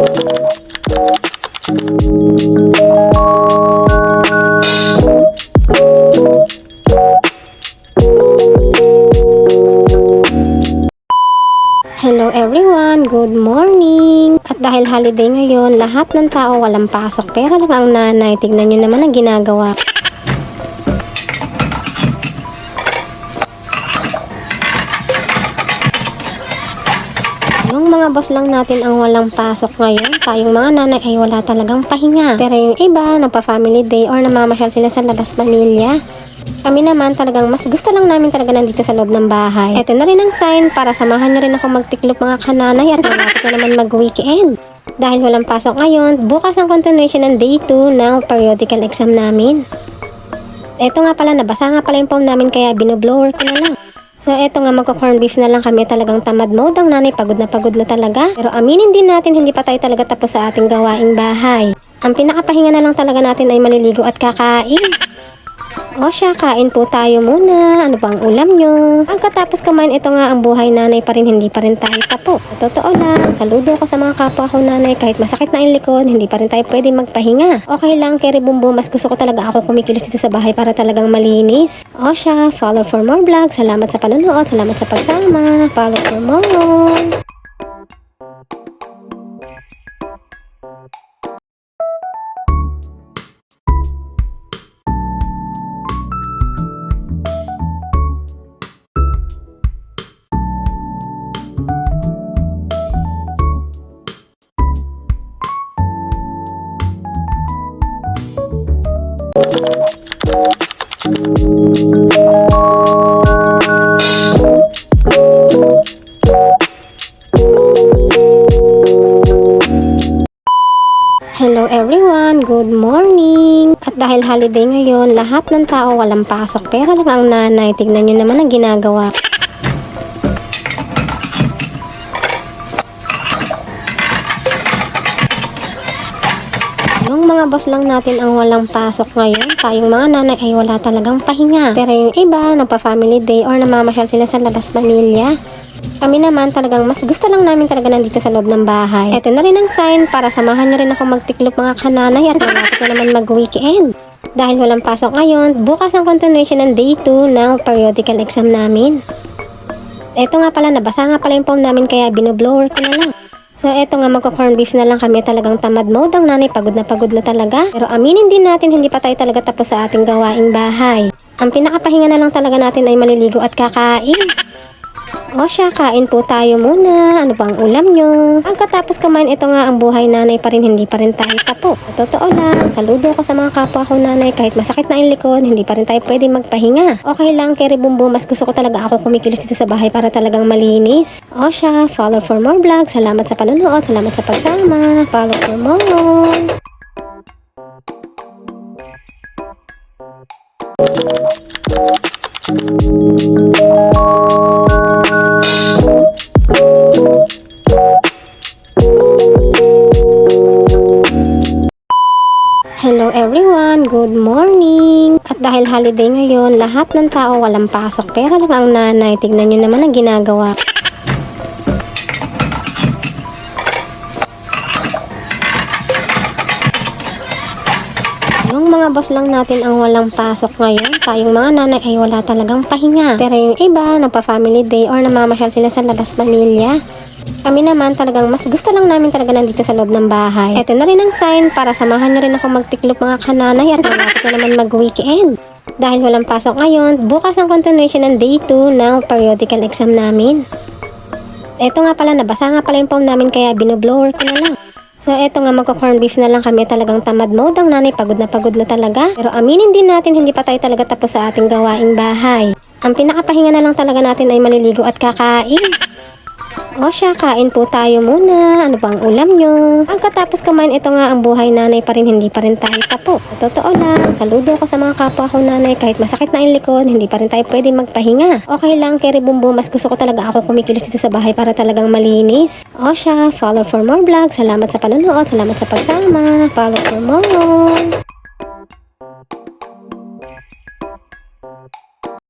Hello everyone, good morning! At dahil holiday ngayon, lahat ng tao walang pasok. Pero lang ang nanay, tignan nyo naman ang ginagawa. Yung mga boss lang natin ang walang pasok ngayon, tayong mga nanay ay wala talagang pahinga. Pero yung iba, nagpa-family day or namamasyal sila sa labas Manila. Kami naman talagang mas gusto lang namin talaga nandito sa loob ng bahay. Ito na rin ang sign para samahan nyo rin ako magtiklop mga kananay at malapit na naman mag-weekend. Dahil walang pasok ngayon, bukas ang continuation ng day 2 ng periodical exam namin. Ito nga pala, nabasa nga pala yung phone namin kaya binoblower ko na lang. So eto nga magko-corn beef na lang kami talagang tamad mode ang nanay pagod na pagod na talaga. Pero aminin din natin hindi pa tayo talaga tapos sa ating gawaing bahay. Ang pinakapahinga na lang talaga natin ay maliligo at kakain. O siya, kain po tayo muna. Ano ba ang ulam nyo? Pagkatapos kumain, ito nga ang buhay nanay pa rin, hindi pa rin tayo tapo. Totoo lang, saludo ko sa mga kapwa ko nanay. Kahit masakit na ang likod, hindi pa rin tayo pwede magpahinga. Okay lang, Kerry Bumbo, mas gusto ko talaga ako kumikilos dito sa bahay para talagang malinis. O siya, follow for more vlogs. Salamat sa panonood, salamat sa pagsama. Follow for more. Hello everyone, good morning! At dahil holiday ngayon, lahat ng tao walang pasok. Pero lang ang nanay, tignan nyo naman ang ginagawa. Yung mga boss lang natin ang walang pasok ngayon, tayong mga nanay ay wala talagang pahinga. Pero yung iba, nagpa-family day or namamasyal sila sa labas Manila. Kami naman talagang mas gusto lang namin talaga nandito sa loob ng bahay. Ito na rin ang sign para samahan nyo rin ako magtiklop mga kananay at malapit na naman mag-weekend. Dahil walang pasok ngayon, bukas ang continuation ng day 2 ng periodical exam namin. Ito nga pala, nabasa nga pala yung phone namin kaya binoblower ko na lang. So eto nga magko-corn beef na lang kami talagang tamad mode ang nanay pagod na pagod na talaga. Pero aminin din natin hindi pa tayo talaga tapos sa ating gawaing bahay. Ang pinakapahinga na lang talaga natin ay maliligo at kakain. O siya, kain po tayo muna. Ano ba ang ulam nyo? Pagkatapos kumain, ito nga ang buhay nanay pa rin, hindi pa rin tayo tapo. Totoo lang, saludo ko sa mga kapwa ko nanay. Kahit masakit na ang likod, hindi pa rin tayo pwede magpahinga. Okay lang, Kerry Bumbo, mas gusto ko talaga ako kumikilos dito sa bahay para talagang malinis. O siya, follow for more vlogs. Salamat sa panonood, salamat sa pagsama. Follow for more. Everyone, good morning! At dahil holiday ngayon, lahat ng tao walang pasok. Pero lang ang nanay, tignan nyo naman ang ginagawa. Yung mga boss lang natin ang walang pasok ngayon, tayong mga nanay ay wala talagang pahinga. Pero yung iba, nagpa-family day or namamasyal sila sa labas Manila. Kami naman talagang mas gusto lang namin talaga nandito sa loob ng bahay. Ito na rin ang sign para samahan nyo rin ako magtiklop mga kananay at malapit na naman mag-weekend. Dahil walang pasok ngayon, bukas ang continuation ng day 2 ng periodical exam namin. Ito nga pala, nabasa nga pala yung phone namin kaya binoblower ko na lang. So eto nga magko-corn beef na lang kami talagang tamad mode ang nanay pagod na pagod na talaga. Pero aminin din natin hindi pa tayo talaga tapos sa ating gawaing bahay. Ang pinakapahinga na lang talaga natin ay maliligo at kakain. O siya, kain po tayo muna. Ano ba ang ulam nyo? Pagkatapos kumain, ito nga ang buhay nanay pa rin, hindi pa rin tayo tapo. Totoo lang, saludo ko sa mga kapwa ko nanay. Kahit masakit na ang likod, hindi pa rin tayo pwede magpahinga. Okay lang, Kerry Bumbo, mas gusto ko talaga ako kumikilos dito sa bahay para talagang malinis. O siya, follow for more vlogs. Salamat sa panonood, salamat sa pagsama. Follow for more.